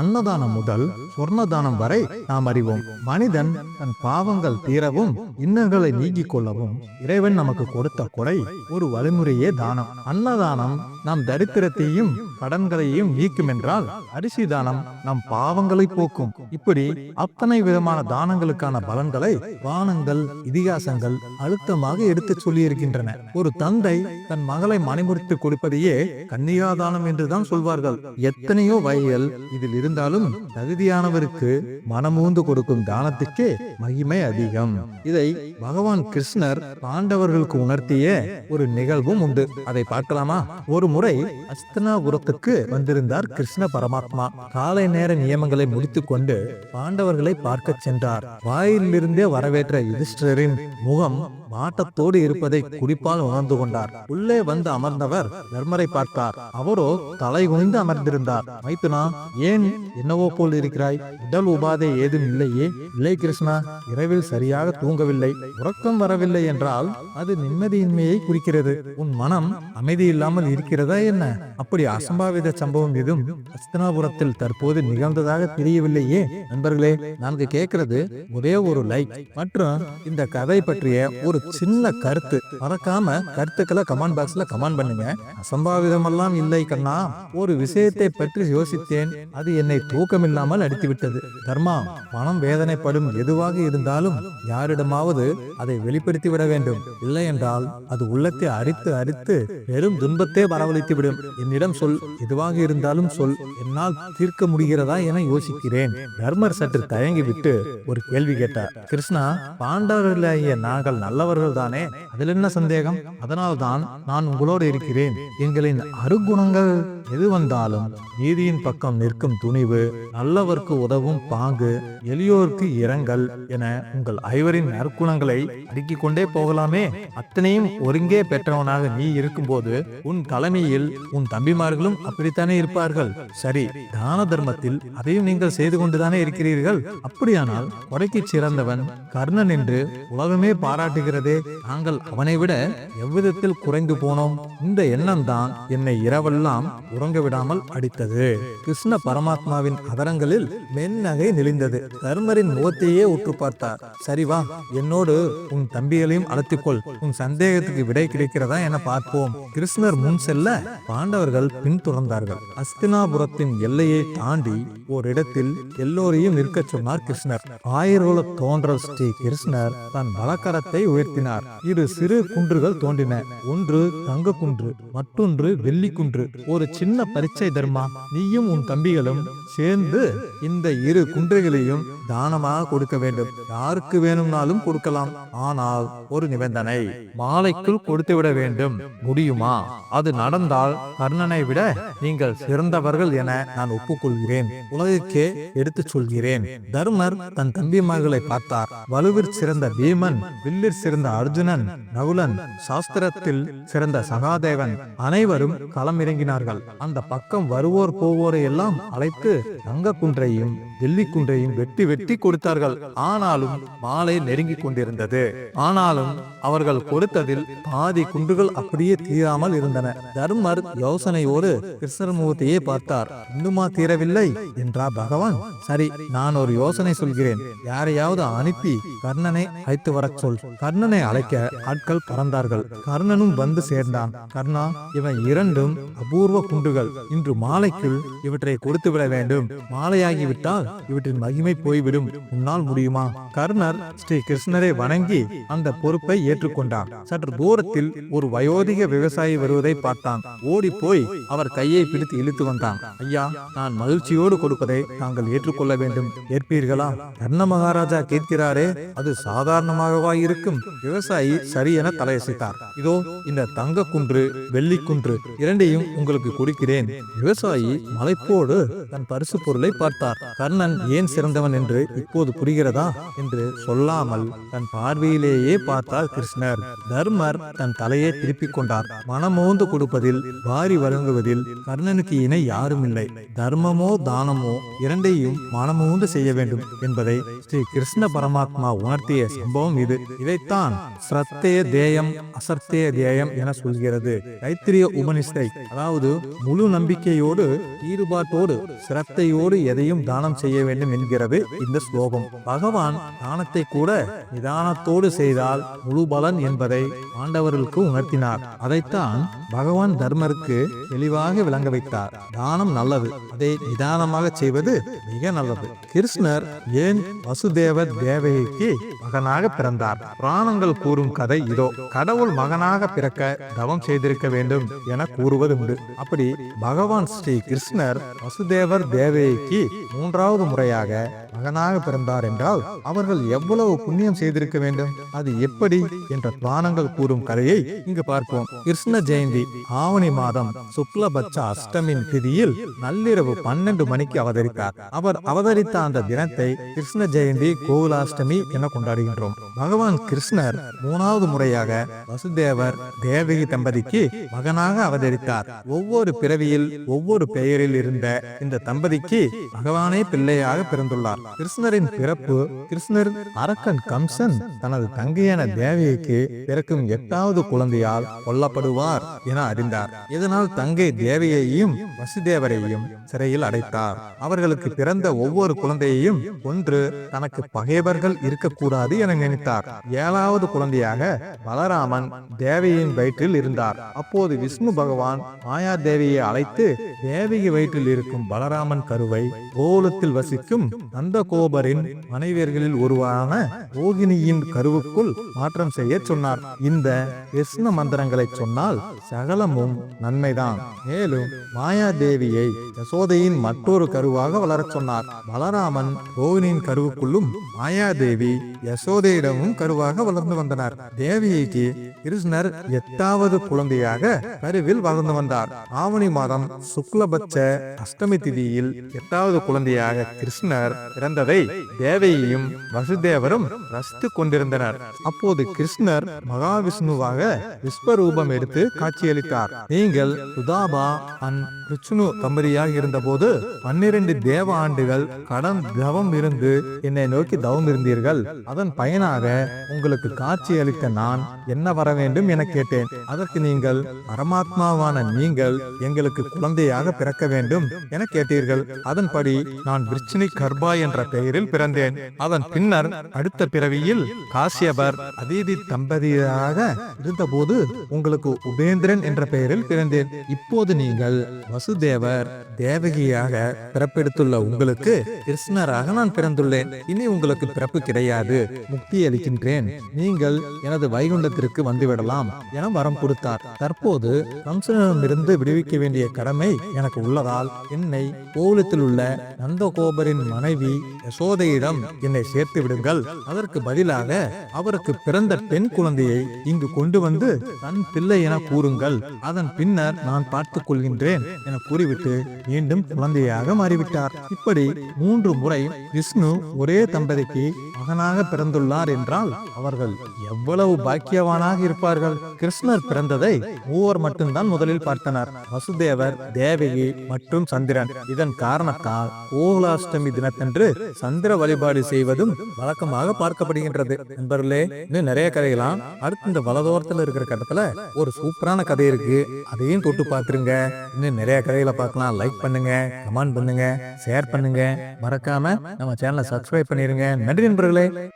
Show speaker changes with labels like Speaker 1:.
Speaker 1: அன்னதானம் முதல் சொர்ணதானம் வரை நாம் அறிவோம். மனிதன் தன் பாவங்கள் தீரவும் இன்னல்களை நீக்கிக் கொள்ளவும் இறைவன் நமக்கு கொடுத்த கொடை ஒரு வழிமுறையே தானம். அன்னதானம் நம் தரித்திரத்தையும் கடன்களையும் நீக்கும் என்றால் அரிசி தானம் நம் பாவங்களை போக்கும். இப்படி அத்தனை விதமான தானங்களுக்கான பலன்களை வானங்கள் இதிகாசங்கள் அழுத்தமாக எடுத்துச் சொல்லியிருக்கின்றன. ஒரு தந்தை தன் மகளை மணிமுடித்து கொடுப்பதையே கன்னியாதானம் என்றுதான் சொல்வார்கள். எத்தனையோ வகைகள் இதில் இருந்தாலும் தகுதியானவருக்கு மனமூந்து கொடுக்கும் தானத்துக்கே மகிமை அதிகம். இதை பகவான் கிருஷ்ணர் பாண்டவர்களுக்கு உணர்த்திய ஒரு நிகழ்வும் உண்டு. அதை பார்க்கலாமா? ஒரு முறை அஸ்தனாபுரத்துக்கு வந்திருந்தார் கிருஷ்ண பரமாத்மா. காலை நேர நியமங்களை முடித்துக் கொண்டு பாண்டவர்களை பார்க்க சென்றார். வாயிலிருந்தே வரவேற்ற யுதிஷ்டரின் முகம் மாட்டத்தோடு இருப்பதை குறிப்பால் உணர்ந்து கொண்டார். உள்ளே வந்து அமர்ந்தவர் தர்மரை பார்த்தார். அவரோ தலை குனிந்து அமர்ந்திருந்தார். மைத்துனா ஏன் என்னவோ போல் இருக்கிறாய்? உடல் உபாதை ஏதும் இல்லையே. இல்லை கிருஷ்ணா இரவில் சரியாக தூங்கவில்லை. உறக்கம் வரவில்லை என்றால் அது நிம்மதியின்மையை குறிக்கிறது. உன் மனம் அமைதி இல்லாமல் இருக்கிறதா என்ன? அப்படி அசம்பாவித சம்பவம் எதுவும் அஸ்தனாபுரத்தில் தற்போது நிகழ்ந்ததாக தெரியவில்லையே. நண்பர்களே நான்கு கேட்கிறது ஒரே ஒரு லைக். மற்றும் இந்த கதை பற்றிய ஒரு சின்ன கருத்து. மறக்காம கருத்துக்களை கமெண்ட் பாக்ஸ்ல கமெண்ட் பண்ணுங்க. அசம்பாவிதமெல்லாம் இல்லை கண்ணா. ஒரு விஷயத்தை பற்றி யோசித்தேன். அது என்னை தூக்கமில்லாமல் அடித்து விட்டது தர்மா மனம் வேதனைப்படும் எதுவாக இருந்தாலும் யாரிடமாவது அதை வெளிப்படுத்தி விட வேண்டும். இல்லை என்றால் அது உள்ளத்தை அரித்து அரித்து பெரும் துன்பத்தை வரவழைத்து விடும் என்னிடம் சொல் எதுவாக இருந்தாலும் சொல். என்னால் தீர்க்க முடிகிறதா என யோசிக்கிறேன். தர்மர் சற்று தயங்கிவிட்டு ஒரு கேள்வி கேட்டார். கிருஷ்ணா பாண்டவர்களாகிய நாங்கள் நல்ல நல்லவர்கள் தானே அதில் என்ன சந்தேகம்? அதனால்தான் நான் உங்களோடு இருக்கிறேன். எங்களின் அருகுணங்கள் எது வந்தாலும் நீதியின் பக்கம் நிற்கும் துணிவு நல்லவர்க்கு உதவும் பாங்கு எளியோருக்கு இரங்கல் என உங்கள் ஐவரின் நற்குணங்களை அடுக்கிக் கொண்டே போகலாமே. அத்தனையும் ஒருங்கே பெற்றவனாக நீ இருக்கும்போது உன் தலைமையில் உன் தம்பிமார்களும் அப்படித்தானே இருப்பார்கள்? சரி தான தர்மத்தில் அதையும் நீங்கள் செய்து கொண்டுதானே இருக்கிறீர்கள்? அப்படியானால் கொடைக்கு சிறந்தவன் கர்ணன் என்று உலகமே இருக்கிறதே. தாங்கள் அவனை விட எவ்விதத்தில் குறைந்து போனோம்? இந்த எண்ணம் தான் என்னை இரவெல்லாம் உறங்க விடாமல் அடித்தது. கிருஷ்ண பரமாத்மாவின் அதரங்களில் மென்னகை நெளிந்தது. தர்மரின் முகத்தையே உற்று பார்த்தார். சரி வா என்னோடு உன் தம்பிகளையும் அழைத்துக்கொள். உன் சந்தேகத்துக்கு விடை கிடைக்கிறதா என பார்ப்போம். கிருஷ்ணர் முன் செல்ல பாண்டவர்கள் பின்தொடர்ந்தார்கள் அஸ்தினாபுரத்தின் எல்லையை தாண்டி ஓரிடத்தில் எல்லோரையும் நிற்கச் சொன்னார் கிருஷ்ணர். ஆயிரோல தோன்றல் ஸ்ரீ கிருஷ்ணர் தன் வலக்கரத்தை உயர்த்தினார். இரு சிறு குன்றுகள் தோன்றின. ஒன்று தங்க குன்று மற்றொன்று வெள்ளி குன்று. ஒரு சின்ன பரீட்சை தர்மா நீயும் உன் தம்பிகளும் சேர்ந்து இந்த இரு குன்றுகளையும் தானமாக கொடுக்க வேண்டும். யாருக்கு வேணும்னாலும் கொடுக்கலாம். ஆனால் ஒரு நிபந்தனை. மாலைக்குள் கொடுத்து விட வேண்டும். முடியுமா? அது நடந்தால் கர்ணனை விட நீங்கள் சிறந்தவர்கள் என நான் ஒப்புக்கொள்கிறேன். உலகிற்கே எடுத்துச் சொல்கிறேன். தர்மர் தன் தம்பி மகளை பார்த்தார். வலுவிற் சிறந்த பீமன் வில்லிற் சிறந்த அர்ஜுனன் நகுலன் சாஸ்திரத்தில் சிறந்த சகாதேவன் அனைவரும் களம் இறங்கினார்கள் அந்த பக்கம் வருவோர் போவோரை எல்லாம் அழைத்து தங்க குன்றையும் வெள்ளி குன்றையும் வெட்டி வெட்டி கொடுத்தார்கள். ஆனாலும் மாலை நெருங்கிக் கொண்டிருந்தது. ஆனாலும் அவர்கள் கொடுத்ததில் பாதி குண்டுகள் அப்படியே தீராமல் இருந்தன. தர்மர் யோசனையோடு கிருஷ்ணமூர்த்தியை பார்த்தார். இன்னுமா தீரவில்லை? என்றார் பகவான். சரி நான் ஒரு யோசனை சொல்கிறேன். யாரையாவது அனுப்பி கர்ணனை அழைத்து வரச் சொல். கர்ணனை அழைக்க ஆட்கள் பறந்தார்கள். கர்ணனும் வந்து சேர்ந்தான். கர்ணா இவன் இரண்டும் அபூர்வ குண்டுகள் இன்று மாலைக்குள் இவற்றை கொடுத்து விட வேண்டும். மாலையாகிவிட்டால் இவற்றின் மகிமை போய்விடும். உன்னால் முடியுமா? கர்ணர் ஸ்ரீ கிருஷ்ணரை வணங்கி அந்த பொறுப்பை ஏற்றுக்கொண்டார் சற்று தூரத்தில் ஒரு வயோதிக விவசாயி வருவதை பார்த்தான். ஓடி போய் அவர் கையை பிடித்து இழுத்து வந்தான். ஐயா நான் மகிழ்ச்சியோடு கொடுப்பதை தாங்கள் ஏற்றுக்கொள்ள வேண்டும். ஏற்பீர்களா? கர்ண மகாராஜா கேட்கிறாரே அது சாதாரணமாகவா இருக்கும்? விவசாயி சரியென தலையசைத்தார். இதோ இந்த தங்க குன்று வெள்ளி குன்று இரண்டையும் உங்களுக்கு கொடுக்கிறேன். விவசாயி மலைப்போடு தன் பரிசு பொருளை பார்த்தார். கர்ண கர்ணன் ஏன் சிறந்தவன் என்று இப்போது புரிகிறதா என்று சொல்லாமல் தன் பார்வையிலேயே பார்த்தார் கிருஷ்ணர் தர்மர் தன் தலையை திருப்பிக் கொண்டார். மனமோந்து கொடுப்பதில் வாரி வழங்குவதில் கர்ணனுக்கு இணை யாரும் இல்லை தர்மமோ தானமோ இரண்டையும் மனமோந்து செய்ய வேண்டும் என்பதை ஸ்ரீ கிருஷ்ண பரமாத்மா உணர்த்திய சம்பவம் இது. இதைத்தான் ஸ்ரத்தேய தேயம் அசத்தேய தேயம் என சொல்கிறது. கைத்திரிய உபனிஷத்தை அதாவது முழு நம்பிக்கையோடு ஈடுபாட்டோடு சிரத்தையோடு எதையும் தானம் செய்ய வேண்டும் என்கிறது இந்த ஸ்லோகம். பகவான் தானத்தை கூட நிதானத்தோடு செய்தால் முழு பலன் என்பதை ஆண்டவர்களுக்கு உணர்த்தினார். அதைத்தான் பகவான் தர்மருக்கு தெளிவாக விளங்க வைத்தார். தானம் நல்லது. அதை நிதானமாக செய்வது மிக நல்லது. கிருஷ்ணர் ஏன் வசுதேவ தேவகிக்கு மகனாக பிறந்தார்? புராணங்கள் கூறும் கதை இதோ. கடவுள் மகனாக பிறக்க தவம் செய்திருக்க வேண்டும் என கூறுவதுண்டு. அப்படி பகவான் ஸ்ரீ கிருஷ்ணர் வசுதேவர் தேவகிக்கு மூன்றாவது முறையாக மகனாக பிறந்தார் என்றால் அவர்கள் எவ்வளவு புண்ணியம் செய்திருக்க வேண்டும்? அது எப்படி? என்ற புராணங்கள் கூறும் கதையை இங்கு பார்ப்போம். கிருஷ்ண ஜெயந்தி ஆவணி மாதம் சுக்லபட்ச அஷ்டமின் திதியில் நள்ளிரவு பன்னெண்டு மணிக்கு அவதரித்தார். அவர் அவதரித்த அந்த தினத்தை கிருஷ்ண ஜெயந்தி கோகுலாஷ்டமி என கொண்டாடுகின்றோம். பகவான் கிருஷ்ணர் மூணாவது முறையாக வசுதேவர் தேவகி தம்பதிக்கு மகனாக அவதரித்தார். ஒவ்வொரு பிறவியில் ஒவ்வொரு பெயரில் இருந்த இந்த தம்பதிக்கு பகவானே பிள்ளையாக பிறந்துள்ளார். கிருஷ்ணரின் பிறப்பு கிருஷ்ணர் அரக்கன் கம்சன் தனது தங்கையான தேவியைக்கு பிறக்கும் எட்டாவது குழந்தையால் கொல்லப்படுவார் என அறிந்தார். இதனால் தங்கை தேவியையும் வசுதேவரையும் சிறையில் அடைத்தார். அவர்களுக்கு பிறந்த ஒவ்வொரு குழந்தையையும் ஒன்று தனக்கு பகைவர்கள் இருக்கக்கூடாது என நினைத்தார். ஏழாவது குழந்தையாக பலராமன் தேவியின் வயிற்றில் இருந்தார். அப்போது விஷ்ணு பகவான் மாயா தேவியை அழைத்து தேவகி வயிற்றில் இருக்கும் பலராமன் கருவை கோலத்தில் வசிக்கும் நந்தகோபரின் மனைவியர்களில் ஒருவரான ரோகிணியின் கருவுக்குள் மாற்றம் செய்ய சொன்னார். இந்த கிருஷ்ண மந்திரங்களை சொன்னால் சகலமும் நன்மைதான். மேலும் மாயாதேவியை யசோதையின் மற்றொரு கருவாக வளரச் சொன்னார். பலராமன் ரோகிணியின் கருவுக்குள்ளும் மாயாதேவி யசோதையிடமும் கருவாக வளர்ந்து வந்தனர். தேவியைக்கு கிருஷ்ணர் எட்டாவது குழந்தையாக கருவில் வளர்ந்து வந்தார். ஆவணி மாதம் சுக்லபட்ச அஷ்டமி திதியில் எட்டாவது குழந்தையாக கிருஷ்ணர் பிறந்ததை தேவையையும் வசுதேவரும் ரசித்துக் கொண்டிருந்தனர். அப்போது கிருஷ்ணர் மகாவிஷ்ணுவாக விஸ்வரூபம் எடுத்து காட்சியளித்தார். நீங்கள் சுதாபா அன் விஷ்ணு தம்பதியாக இருந்தபோது பன்னிரண்டு தேவ ஆண்டுகள் கடன் தவம் இருந்து என்னை நோக்கி தவம் இருந்தீர்கள் அதன் பயனாக உங்களுக்கு காட்சி அளித்த நான் என்ன வர வேண்டும் என கேட்டேன். அதற்கு நீங்கள் பரமாத்மாவான நீங்கள் எங்களுக்கு குழந்தையாக பிறக்க வேண்டும் என கேட்டீர்கள். அதன்படி நான் விர்ச்சினி கர்பா என்ற பெயரில் பிறந்தேன். அதன் பின்னர் அடுத்த பிறவியில் காசியபர் அதீதி தம்பதியாக இருந்தபோது உங்களுக்கு உபேந்திரன் என்ற பெயரில் பிறந்தேன். இப்போது நீங்கள் வசுதேவர் தேவகியாக பிறப்பெடுத்துள்ள உங்களுக்கு கிருஷ்ணராக நான் பிறந்துள்ளேன். இனி உங்களுக்கு பிறப்பு கிடையாது. முக்தி அளிக்கின்றேன் நீங்கள் எனது வைகுண்டத்திற்கு வந்துவிடலாம் என வரம் கொடுத்தார். தற்போது கம்சனிடமிருந்து விடுவிக்க வேண்டிய கடமை எனக்கு உள்ளதால் என்னை கோவிலத்தில் உள்ள நந்தகோபரின் மனைவி யசோதையிடம் என்னை சேர்த்து விடுங்கள். அதற்கு பதிலாக அவருக்கு பிறந்த பெண் குழந்தையை இங்கு கொண்டு வந்து தன் பிள்ளை என கூறுங்கள். அதன் பின்னர் நான் பார்த்துக் கொள்கின்றேன் என கூறிவிட்டு மீண்டும் குழந்தையாக மாறிவிட்டார். இப்படி மூன்று முறை விஷ்ணு ஒரே தம்பதிக்கு மகனாக பிறந்துள்ளார் என்றால் அவர்கள் எவ்வளவு பாக்கியவானாக இருப்பார்கள்? கிருஷ்ணர் பிறந்ததை மூவர் மட்டும்தான் முதலில் பார்த்தனர். வசுதேவர் தேவகி மற்றும் சந்திரன். இதன் காரணத்தால் கோகுலாஷ்டமி தினத்தன்று சந்திர வழிபாடு செய்வதும் வழக்கமாக பார்க்கப்படுகின்றது. நண்பர்களே இன்னும் நிறைய கதைகளாம். அடுத்து இந்த வலதோரத்துல இருக்கிற கட்டத்துல ஒரு சூப்பரான கதை இருக்கு. அதையும் தொட்டு பார்த்துருங்க. இன்னும் நிறைய கதைகளை பார்க்கலாம். லைக் பண்ணுங்க கமெண்ட் பண்ணுங்க ஷேர் பண்ணுங்க. மறக்காம நம்ம சேனலை சப்ஸ்கிரைப் பண்ணிருங்க. நன்றி நண்பர்களே. เลย